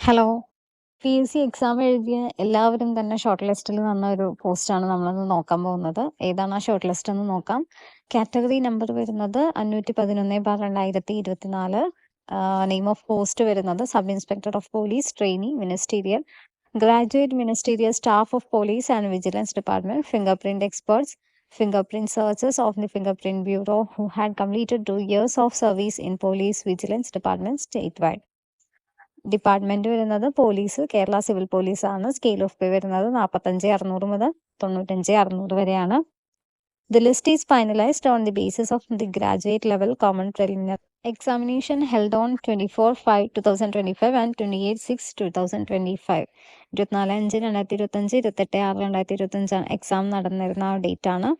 Hello P S C exam എഴുതിയ എല്ലാവരും തന്നെ ഷോർട്ട് ലിസ്റ്റിൽ വന്ന ഒരു പോസ്റ്റാണ് നമ്മളൊന്ന് നോക്കാൻ പോകുന്നത്. ഏതാണ് ആ ഷോർട്ട് ലിസ്റ്റ് എന്ന് നോക്കാം. കാറ്റഗറി നമ്പർ വരുന്നത് അഞ്ഞൂറ്റി പതിനൊന്ന് ബാർ രണ്ടായിരത്തി ഇരുപത്തിനാല് നെയിം ഓഫ് പോസ്റ്റ് വരുന്നത് sub inspector of police trainee ministerial graduate ministerial staff of police and vigilance department finger print experts finger print searches of the finger print bureau who had completed two years of service in police vigilance department വരുന്നത് police Kerala civil police ആണ് scale of pay വരുന്നത് നാൽപ്പത്തഞ്ച് അറുന്നൂറ് മുതൽ തൊണ്ണൂറ്റഞ്ച് അറുന്നൂറ് വരെയാണ്. The list is finalised on the basis of the graduate level common preliminary examination held on twenty four five two thousand twenty five and twenty eight six two thousand twenty five. ഇരുപത്തിനാല് അഞ്ച് രണ്ടായിരത്തി ഇരുപത്തഞ്ച് ഇരുപത്തെട്ട് ആറ് രണ്ടായിരത്തി ഇരുപത്തഞ്ചാണ് exam നടന്നിരുന്ന ആ date ആണ്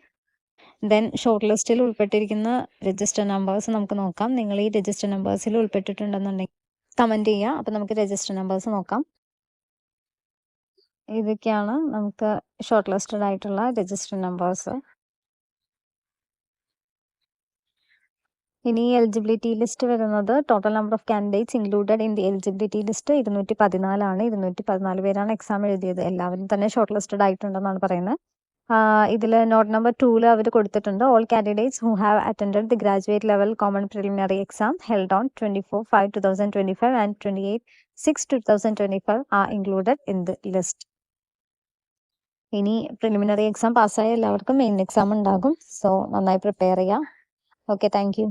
ദെൻ ഷോർട്ട് ലിസ്റ്റിൽ ഉൾപ്പെട്ടിരിക്കുന്ന രജിസ്റ്റർ നമ്പേഴ്സ് നമുക്ക് നോക്കാം. നിങ്ങൾ ഈ രജിസ്റ്റർ നമ്പേഴ്സിൽ ഉൾപ്പെട്ടിട്ടുണ്ടെന്നുണ്ടെങ്കിൽ കമന്റ് ചെയ്യുക അപ്പൊ നമുക്ക് രജിസ്റ്റർ നമ്പേഴ്സ് നോക്കാം. ഇതൊക്കെയാണ് നമുക്ക് ഷോർട്ട് ലിസ്റ്റഡ് ആയിട്ടുള്ള രജിസ്റ്റർ നമ്പേഴ്സ് ഇനി എലിജിബിലിറ്റി ലിസ്റ്റ് വരുന്നത് total number of candidates included in the eligibility list ഇരുന്നൂറ്റി പതിനാലാണ് ഇരുന്നൂറ്റി പതിനാല് പേരാണ് എക്സാം എഴുതിയത്. എല്ലാവരും തന്നെ ഷോർട്ട് ലിസ്റ്റഡ് ആയിട്ടുണ്ടെന്നാണ് പറയുന്നത്. ഇതിൽ നോട്ട് നമ്പർ ടൂവിൽ അവർ കൊടുത്തിട്ടുണ്ട് all candidates who have attend the graduate level common preliminary exam held on twenty four five two thousand twenty five and twenty eight six two thousand twenty five are included in the list ഇനി preliminary exam പാസ്സായ എല്ലാവർക്കും main exam ഉണ്ടാകും. So നന്നായി prepare ചെയ്യാം. Okay thank you